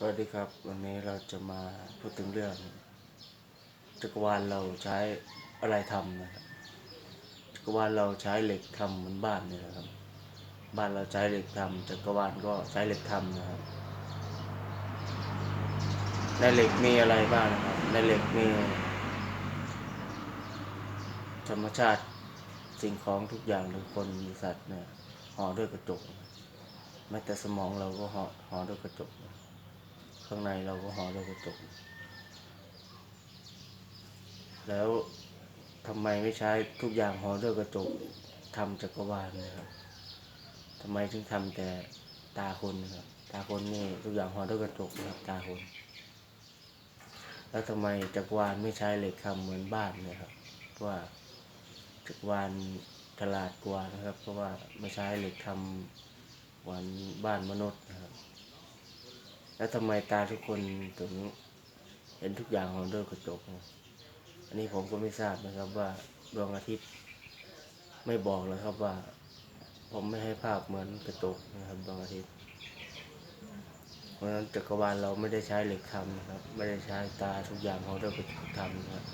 สวัสดีครับวันนี้เราจะมาพูดถึงเรื่อง จักรวาลเราใช้อะไรทำนะครับจักรวาลเราใช้เหล็กทำเหมือนบ้านนี่แหละครับ บ้านเราใช้เหล็กทำจักรวาลก็ใช้เหล็กทำนะครับในเหล็กมีอะไรบ้างนะครับในเหล็กมี ธรรมชาติสิ่งของทุกอย่างหรือคนมีสัตว์เนี่ยห่อด้วยกระจกแม้แต่สมองเราก็ห่อห่อด้วยกระจก ข้างในเราก็ห่อด้วยกระจกแล้วทำไมไม่ใช้ทุกอย่างห่อด้วยกระจกทำจักรวาลนะครับทำไมถึงทำแต่ตาคนนะครับ ตาคนนี่ทุกอย่างห่อด้วยกระจกนะครับตาคน แล้วทำไมจักรวาลไม่ใช้เหล็กทำเหมือนบ้านเนี่ยครับเพราะว่าจักรวาลฉลาดกว่านะครับ เพราะว่าไม่ใช้เหล็กทำเหมือนบ้านมนุษย์นะ แล้วทำไมตาทุกคนถึงเห็นทุกอย่างของด้วยกระจกนะอันนี้ผมก็ไม่ทราบนะครับว่าดวงอาทิตย์ไม่บอกเลยครับว่า ผมไม่ให้ภาพเหมือนกระจกนะครับดวงอาทิตย์เพราะฉะนั้นจักรวาลเราไม่ได้ใช้เหล็กทำนะครับ ไม่ได้ใช้ตาทุกอย่างของด้วยกระจกทำนะครับ